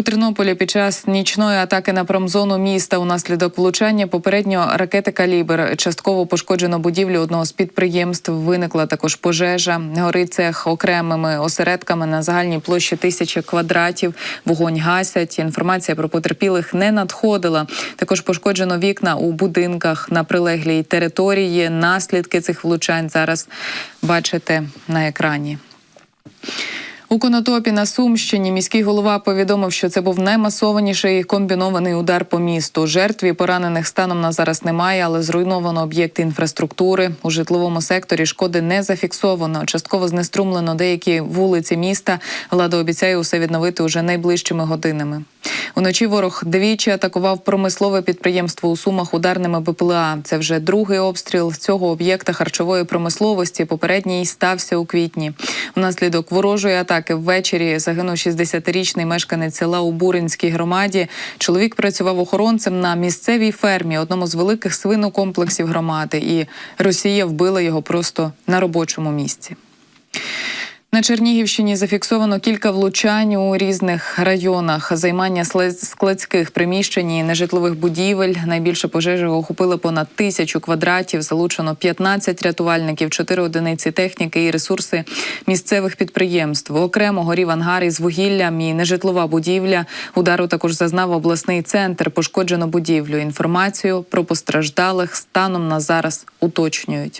У Тернополі під час нічної атаки на промзону міста унаслідок влучання попередньо ракети калібр частково пошкоджено будівлю одного з підприємств. Виникла також пожежа. Горить цех окремими осередками на загальній площі тисячі квадратів. Вогонь гасять. Інформація про потерпілих не надходила. Також пошкоджено вікна у будинках на прилеглій території. Наслідки цих влучань зараз бачите на екрані. У Конотопі на Сумщині міський голова повідомив, що це був наймасованіший комбінований удар по місту. Жертві поранених станом на зараз немає, але зруйновано об'єкти інфраструктури. У житловому секторі шкоди не зафіксовано. Частково знеструмлено деякі вулиці міста. Влада обіцяє усе відновити уже найближчими годинами. Уночі ворог двічі атакував промислове підприємство у Сумах ударними БПЛА. Це вже другий обстріл цього об'єкта харчової промисловості. Попередній стався у квітні. Унаслідок ворожої атаки ввечері загинув 60-річний мешканець села у Буринській громаді. Чоловік працював охоронцем на місцевій фермі, одному з великих свинокомплексів громади, і Росія вбила його просто на робочому місці. На Чернігівщині зафіксовано кілька влучань у різних районах. Займання складських приміщень і нежитлових будівель. Найбільше пожежі охопили понад тисячу квадратів. Залучено 15 рятувальників, 4 одиниці техніки і ресурси місцевих підприємств. Окремо горів ангар із вугіллям і нежитлова будівля. Удару також зазнав обласний центр. Пошкоджено будівлю. Інформацію про постраждалих станом на зараз уточнюють.